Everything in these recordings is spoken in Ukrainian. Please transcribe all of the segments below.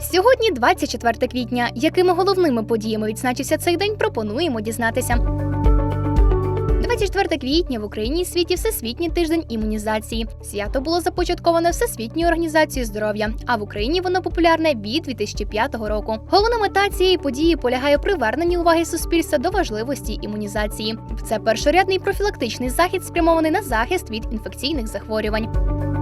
Сьогодні 24 квітня. Якими головними подіями відзначився цей день, пропонуємо дізнатися. 24 квітня в Україні і світі Всесвітній тиждень імунізації. Свято було започатковане Всесвітньою організацією здоров'я, а в Україні воно популярне від 2005 року. Головна мета цієї події полягає у приверненні уваги суспільства до важливості імунізації. Це першорядний профілактичний захід, спрямований на захист від інфекційних захворювань.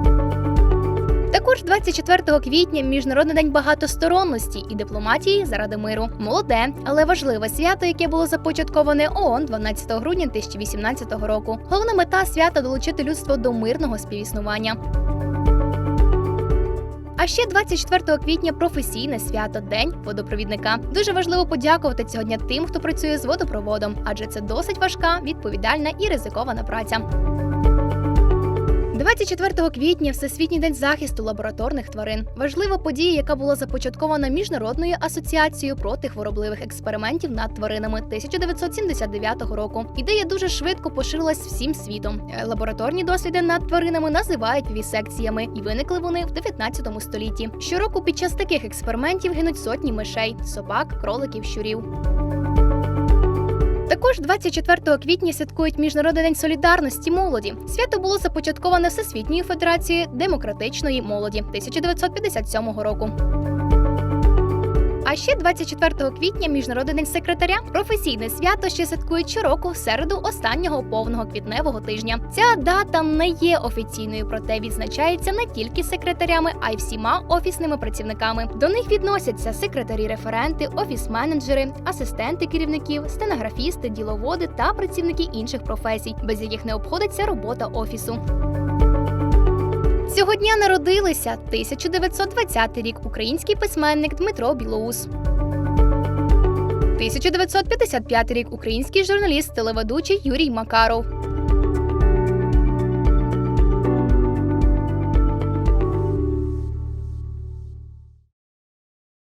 Також 24 квітня міжнародний день багатосторонності і дипломатії заради миру. Молоде, але важливе свято, яке було започатковане ООН 12 грудня 2018 року. Головна мета свята долучити людство до мирного співіснування. А ще 24 квітня професійне свято День водопровідника. Дуже важливо подякувати цього дня тим, хто працює з водопроводом, адже це досить важка, відповідальна і ризикована праця. 24 квітня Всесвітній день захисту лабораторних тварин. Важлива подія, яка була започаткована міжнародною асоціацією проти хворобливих експериментів над тваринами 1979 року. Ідея дуже швидко поширилась всім світом. Е, Лабораторні досліди над тваринами називають вівісекціями, і виникли вони в 19 столітті. Щороку під час таких експериментів гинуть сотні мишей, собак, кроликів, щурів. Також 24 квітня святкують Міжнародний день солідарності молоді. Свято було започатковане Всесвітньою федерацією демократичної молоді 1957 року. А ще 24 квітня Міжнародний день секретаря професійне свято, що святкують щороку в середу останнього повного квітневого тижня. Ця дата не є офіційною, проте відзначається не тільки секретарями, а й всіма офісними працівниками. До них відносяться секретарі-референти, офіс-менеджери, асистенти керівників, стенографісти, діловоди та працівники інших професій, без яких не обходиться робота офісу. Цього дня народилися 1920 рік український письменник Дмитро Білоус. 1955 рік український журналіст, телеведучий Юрій Макаров.